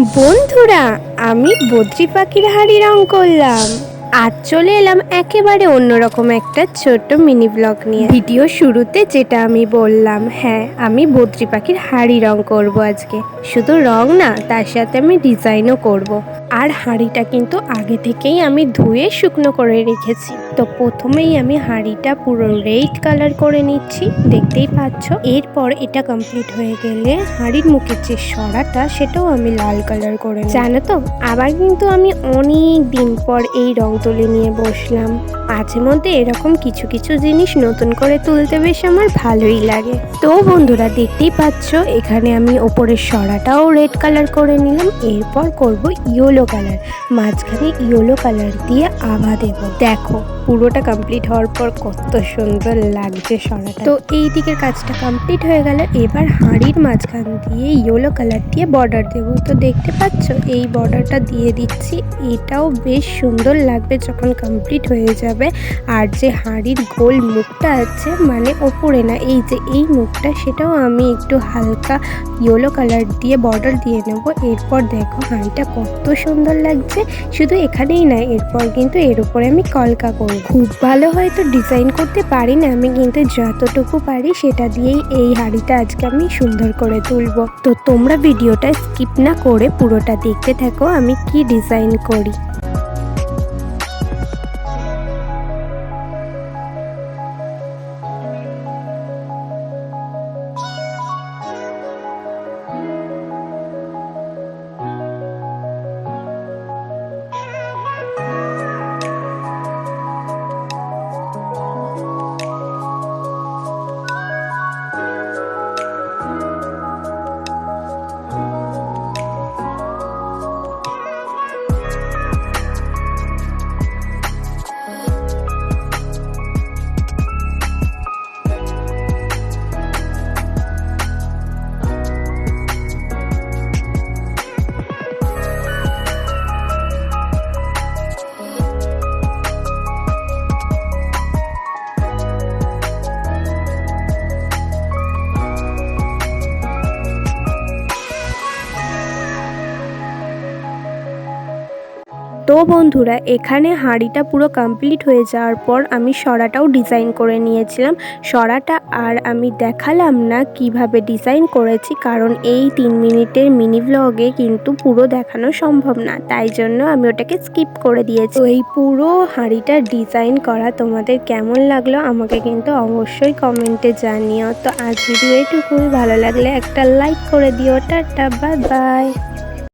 বন্ধুরা, আমি বদ্রি পাখির হাড়ি রং করলাম। আজ চলে এলাম একেবারে অন্যরকম একটা ছোট্ট মিনি ব্লগ নিয়ে। ভিডিও শুরুতে যেটা আমি বললাম হ্যাঁ আমি বদ্রি পাখির হাড়ি রং করব আজকে। শুধু রং না, তার সাথে আমি ডিজাইনও করব। আর হাঁড়িটা কিন্তু আগে থেকেই আমি ধুয়ে শুকনো করে রেখেছি। তো প্রথমেই আমি হাঁড়িটা পুরো রেড কালার করে নিচ্ছি, দেখতেই পাচ্ছ? এরপর এটা কমপ্লিট হয়ে গেলে হাঁড়ির মুখের যে সরাটা, সেটাও আমি লাল কালার করে জানো তো, আবার কিন্তু আমি অনেক দিন পর এই রং তুলি নিয়ে বসলাম। মাঝে মধ্যে এরকম কিছু কিছু জিনিস নতুন করে তুলতে বেশ আমার ভালোই লাগে। তো বন্ধুরা, দেখতেই পাচ্ছ, এখানে আমি ওপরের সরাটাও রেড কালার করে নিলাম। এরপর করব ইয়েলো কালার মাঝখানে ইয়েলো কালার দিয়ে আভা দেব দেখো পুরোটা কমপ্লিট হওয়ার পর কত সুন্দর লাগছে সরাটা তো এই দিকের কাজটা কমপ্লিট হয়ে গেল। এবার হাঁড়ির মাঝখান দিয়ে ইয়েলো কালার দিয়ে বর্ডার দেব। তো দেখতে পাচ্ছ, এই বর্ডারটা দিয়ে দিচ্ছি। এটাও বেশ সুন্দর লাগবে যখন কমপ্লিট হয়ে যাবে। আর যে হাঁড়ির গোল মুখটা আছে মানে ওপরে না, এই যে এই মুখটা, সেটাও আমি একটু হালকা ইয়েলো কালার দিয়ে বর্ডার দিয়ে নেব। এরপর দেখো হাঁড়িটা কত সুন্দর লাগছে। শুধু এখানেই না, এরপর কিন্তু এর উপরে আমি কলকা করব। খুব ভালো হয়তো ডিজাইন করতে পারি না আমি, কিন্তু যতটুকু পারি সেটা দিয়েই এই হাড়িটা আজকে আমি সুন্দর করে তুলব। তো তোমরা ভিডিওটা স্কিপ না করে পুরোটা দেখতে থাকো, আমি কি ডিজাইন করি। তো বন্ধুরা, এখানে হাঁড়িটা পুরো কমপ্লিট হয়ে যাওয়ার পর আমি সরাটাও ডিজাইন করে নিয়েছিলাম। সরাটা আর আমি দেখালাম না কীভাবে ডিজাইন করেছি, কারণ এই তিন মিনিটের মিনি ব্লগে কিন্তু পুরো দেখানো সম্ভব না, তাই জন্য আমি ওটাকে স্কিপ করে দিয়েছি। এই পুরো হাঁড়িটা ডিজাইন করা তোমাদের কেমন লাগল আমাকে কিন্তু অবশ্যই কমেন্টে জানিও। তো আজ ভিডিও এটুকুই, ভালো লাগলে একটা লাইক করে দিও। Tata bye bye